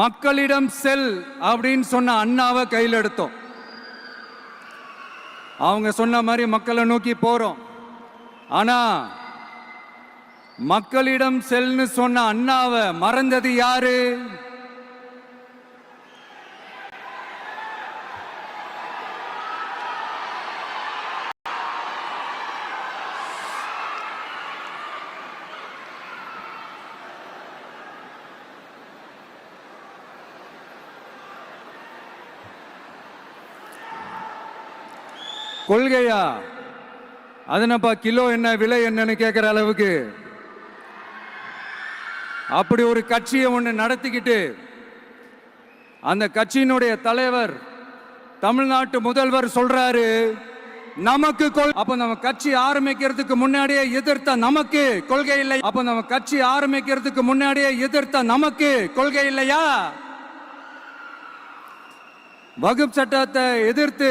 மக்களிடம் செல் அப்படின்னு சொன்ன அண்ணாவை கையில் எடுத்தோம். அவங்க சொன்ன மாதிரி மக்களை நோக்கி போறோம். ஆனா மக்களிடம் செல்னு சொன்ன அண்ணாவை மறந்தது யாரு? கொள்கையா? அதனப்பா கிலோ என்ன விலை என்னன்னு கேட்குற அளவுக்கு? அப்படி ஒரு கட்சியை ஒன்று நடத்திக்கிட்டு அந்த கட்சியினுடைய தலைவர் தமிழ்நாட்டு முதல்வர் சொல்றாரு நமக்கு கொள் அப்ப நம்ம கட்சி ஆரம்பிக்கிறதுக்கு முன்னாடியே எதிர்த்த நமக்கு கொள்கை இல்லை அப்ப நம்ம கட்சி ஆரம்பிக்கிறதுக்கு முன்னாடியே எதிர்த்த நமக்கு கொள்கை இல்லையா? வகுப்பு சட்டத்தை எதிர்த்து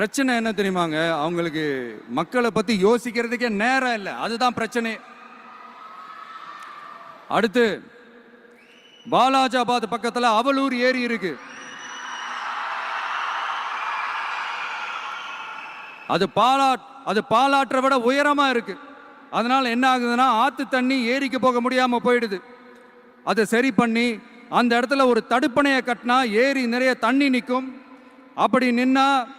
பிரச்சனை என்ன தெரியுமாங்க? அவங்களுக்கு மக்களை பத்தி யோசிக்கிறதுக்கே நேரம் இல்லை. அதுதான் பிரச்சனை. அடுத்து பாலாஜாபாத் பக்கத்துல அவலூர் ஏரி இருக்கு. அது பாலாட் அது பாலாற்றை விட உயரமா இருக்கு. அதனால என்ன ஆகுதுன்னா ஆத்து தண்ணி ஏரிக்கு போக முடியாம போயிடுது. அதை சரி பண்ணி அந்த இடத்துல ஒரு தடுப்பணையை கட்டினா ஏரி நிறைய தண்ணி நிற்கும் அப்படி நின்னா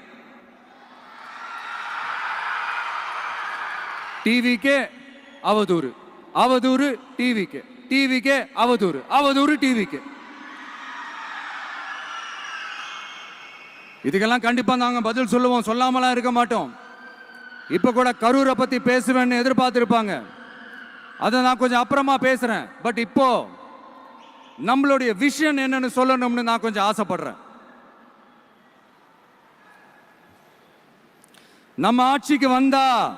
டிவிக்கே அவதூறு அவதூறு டிவிக்கு டிவிக்கே அவதூறு அவதூறு டிவிக்கு இதுக்கெல்லாம் கண்டிப்பா நாங்க பதில் சொல்லுவோம். சொல்லாமலாம் இருக்க மாட்டோம். இப்ப கூட கரூரை பத்தி பேசுவேன்னு எதிர்பார்த்திருப்பாங்க. அதை நான் கொஞ்சம் அப்புறமா பேசுறேன். பட் இப்போ நம்மளுடைய விஷன் என்னன்னு சொல்லணும்னு நான் கொஞ்சம் ஆசைப்படுறேன். நம்ம ஆட்சிக்கு வந்தா